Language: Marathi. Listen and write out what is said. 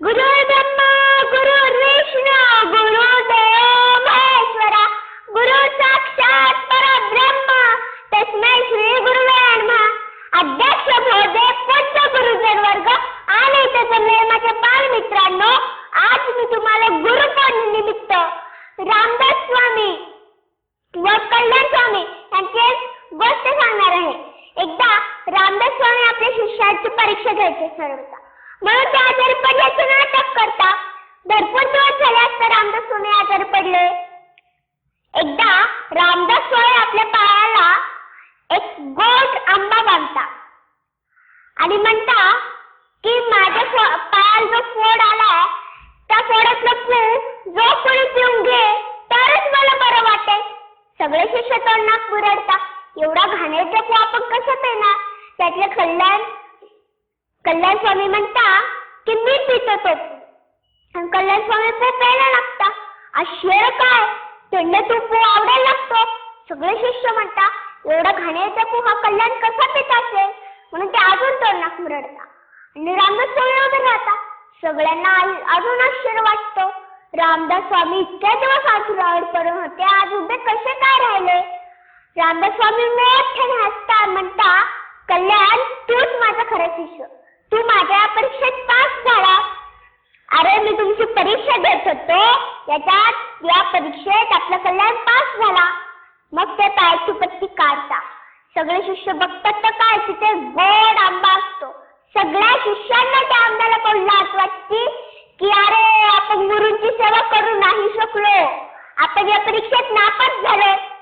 गुरु ब्रह्मा गुरु विष्णू गुरु देव महेश्वरा गुरु साक्षात परब्रह्म तस्मै श्री गुरुवे नमः. अध्यक्ष महोदय पूज्य गुरुजन वर्ग आणि त्याचे नियमाचे बाल मित्रांनो आज मी तुम्हाला गुरु निमित्त रामदास स्वामी व कल्याण स्वामी यांची गोष्ट सांगणार आहे. एकदा रामदास स्वामी आपल्या शिष्याची परीक्षा घ्यायचे ठरवता म्हणून ते आजारी पडल्याचे नाटक करता. भरपूर दिवस झाले असता रामदास सोने आजारी पडले. एकदा रामदास स्वामी आपल्या पायाला एक गोड आंबा बांधता. आणि म्हणता की माझ्या पायाला जो फोड आलाय त्या फोडातलं फूल जो कोणी पिऊन घे तरच मला बरं वाटेल. सगळे शिष्य तोंडात मुरडता. एवढा घाणेरडा पू आपण कसं पेणार त्यातले कल्याण कल्याण स्वामी म्हणता की मी पितो तो कल्याण स्वामी पू प्यायला लागता. आश्चर्य काय? त्यांना तो पो आवडायला लागतो. सगळे शिष्य म्हणता एवढा घाण्याचा पू हा कल्याण कसा पित असेल म्हणून ते अजून तोंडात मुरडता. आणि रामदास स्वामी उभे राहता. सगळ्यांना अजून आश्चर्य वाटतो. रामदास स्वामी इतक्या दिवस आसुरावर पडून होते. आज उभे कसे काय राहिले? रामदास स्वामी मोठ्याने हसता म्हणता कल्याण तूच माझा खरा शिष्य. तू माझ्या परीक्षेत पास झाला. अरे मी तुमची परीक्षा देत होतो. याच्यात या परीक्षेत आपलं कल्याण पास झाला. मग ते पायाची पत्ती काढता. सगळे शिष्य बघतात तर काय? तिथे गोड आंबा असतो. सगळ्या शिष्यांना त्या आंब्याला पाहून लाज वाटते? की अरे आपण गुरुंची सेवा करू नाही शकलो. आपण या परीक्षेत नापास झालो.